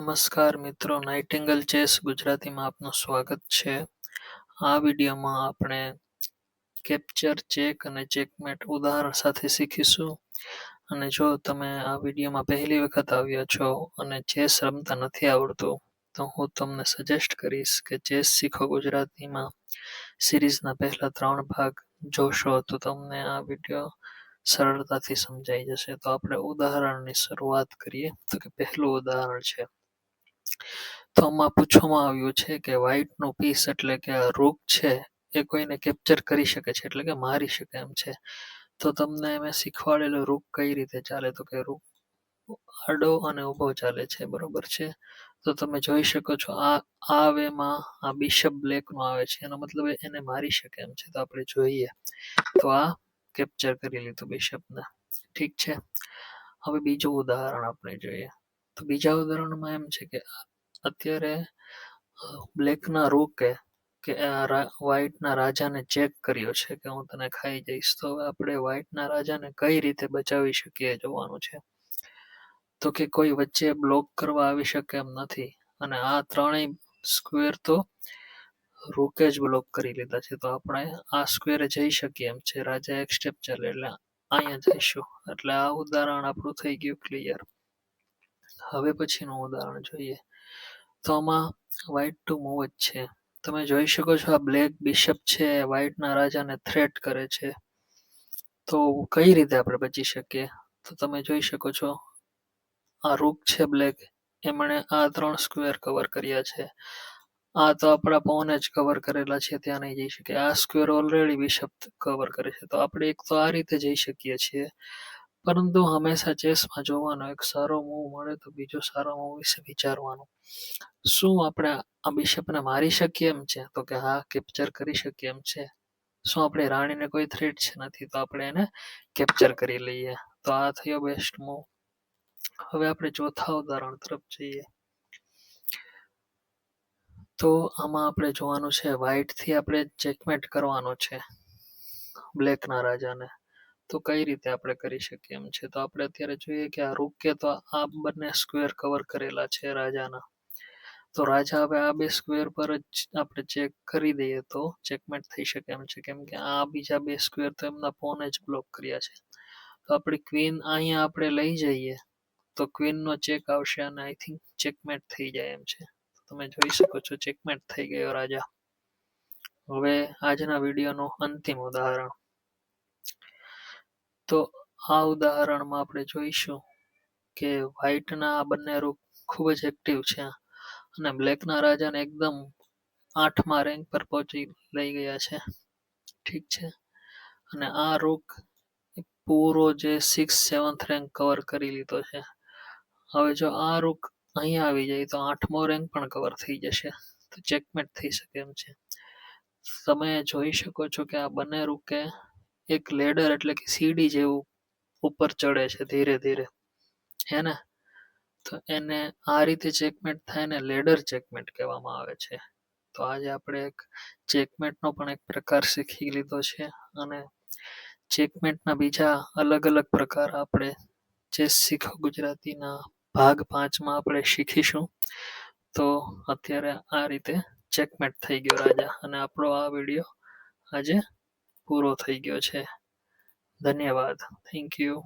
નમસ્કાર મિત્રો nightingale chess ગુજરાતીમાં આપનું સ્વાગત છે. આ વિડીયોમાં આપણે કેપ્ચર ચેક અને ચેકમેટ ઉદાહરણ સાથે શીખીશું. અને જો તમે આ વિડીયોમાં પહેલી વખત આવ્યા છો અને ચેસ રમતા નથી આવડતું, તો હું તમને સજેસ્ટ કરીશ કે ચેસ શીખો ગુજરાતીમાં. સિરીઝના પહેલા ત્રણ ભાગ જોશો તો તમને આ વીડિયો સરળતાથી સમજાઈ જશે. તો આપણે ઉદાહરણની શરૂઆત કરીએ. તો કે પહેલું ઉદાહરણ છે. તો પૂછવામાં આવ્યું છે કે વ્હાઇટનું પીસ એટલે કે આ રોગ છે, એ કોઈને કેપ્ચર કરી શકે છે, એટલે કે મારી શકે એમ છે. તો તમને મેં શીખવાડેલો રૂપ કઈ રીતે ચાલે? તો કે રૂપ આડો અને ઊભો ચાલે છે, બરોબર છે? તો તમે જોઈ શકો છો, આ આ વેમાં આ બિશપ બ્લેકનો આવે છે, એનો મતલબ એને મારી શકે એમ છે. તો આપણે જોઈએ. તો આ કેપ્ચર કરી લીધું બિશપને ઠીક છે? હવે બીજું ઉદાહરણ આપણે જોઈએ. તો બીજા ઉદાહરણમાં એમ છે કે અત્યારે બ્લેકના રોકે કે વ્હાઇટના રાજાને ચેક કર્યો છે કે હું તને ખાઈ જઈશ. તો હવે આપણે વ્હાઇટના રાજાને કઈ રીતે બચાવી શકીએ જોવાનું છે. તો કે કોઈ વચ્ચે બ્લોક કરવા આવી શકે એમ નથી. અને આ ત્રણેય સ્ક્વેર તો રોકે જ બ્લોક કરી લીધા છે. તો આપણે આ સ્ક્વેરે જઈ શકીએ એમ છે. રાજા એક સ્ટેપ ચાલે એટલે અહીંયા જઈશું. એટલે આ ઉદાહરણ આપણું થઈ ગયું ક્લિયર હવે પછીનું ઉદાહરણ જોઈએ. તો આમાં વ્હાઇટ ટુ મૂવ જ છે. તમે જોઈ શકો છો આ બ્લેક બિશપ છે વ્હાઇટના રાજાને થ્રેટ કરે છે. તો કઈ રીતે આપણે બચી શકીએ? તો તમે જોઈ શકો છો, આ રૂક છે બ્લેક એમણે આ ત્રણ સ્ક્વેર કવર કર્યા છે. આ તો આપણા પોને જ કવર કરેલા છે, ત્યાં નહીં જઈ શકે. આ સ્ક્વેર ઓલરેડી બિશપ કવર કરે છે. તો આપણે એક તો આ રીતે જઈ શકીએ છીએ. પરંતુ હંમેશા ચેસમાં જોવાનો એક સારો મૂવ મળે તો બીજો સારો મૂવ વિશે વિચારવાનું. શું આપણે આ બિશપને મારી શકીએ એમ છે? તો કે હા કેપ્ચર કરી શકીએ એમ છે. શું આપણે રાણીને કોઈ થ્રેટ છે નથી, તો આપણે એને કેપ્ચર કરી લઈએ. તો આ થયો બેસ્ટ મૂવ હવે આપણે ચોથા ઉદાહરણ તરફ જઈએ. તો આમાં આપણે જોવાનું છે વ્હાઇટથી આપણે ચેકમેટ કરવાનો છે. બ્લેકના રાજાને. તો કઈ રીતે આપણે કરી શકીએ એમ છે? તો આપણે અત્યારે જોઈએ કે આ રૂકે તો આ બંને સ્ક્વેર કવર કરેલા છે રાજાના. તો રાજા હવે આ બે સ્ક્વેર પર જ આપણે ચેક કરી દઈએ તો ચેકમેટ થઈ શકે એમ છે. કેમ કે આ બીજા બે સ્ક્વેર તો એમના પોને જ બ્લોક કર્યા છે. તો આપણી ક્વીન અહીંયા આપણે લઈ જઈએ તો ક્વીનનો ચેક આવશે અને આઈ થિંક ચેકમેટ થઈ જાય એમ છે. તમે જોઈ શકો છો ચેકમેટ થઈ ગયો રાજા. હવે આજના વિડીયોનું અંતિમ ઉદાહરણ. તો આ ઉદાહરણમાં આપણે જોઈશું કે વ્હાઇટના આ બંને રૂપ ખૂબ જ એક્ટિવ છે. અને બ્લેકના રાજાને એકદમ આઠમા રેન્ક પર પહોંચી લઈ ગયા છે. ઠીક છે? અને આ રૂક પૂરો જે સિક્સ સેવન્થ રેન્ક કવર કરી લીધો છે. હવે જો આ રૂક અહીંયા આવી જાય તો આઠમો રેન્ક પણ કવર થઈ જશે. તો ચેકમેટ થઈ શકે એમ છે. તમે જોઈ શકો છો કે આ બંને રૂકે એક લેડર એટલે કે સીડી જેવું ઉપર ચડે છે ધીરે ધીરે. હે ને? તો એને આ રીતે ચેકમેટ થાય ને લેડર ચેકમેટ કહેવામાં આવે છે. તો આજે આપણે એક ચેકમેટનો પણ એક પ્રકાર શીખી લીધો છે અને ચેકમેટના બીજા અલગ અલગ પ્રકાર આપણે ચેસ શીખો ગુજરાતીના ભાગ પાંચમાં આપણે શીખીશું. તો અત્યારે આ રીતે ચેકમેટ થઈ ગયો રાજા. અને આપણો આ વીડિયો આજે પૂરો થઈ ગયો છે. ધન્યવાદ. Thank you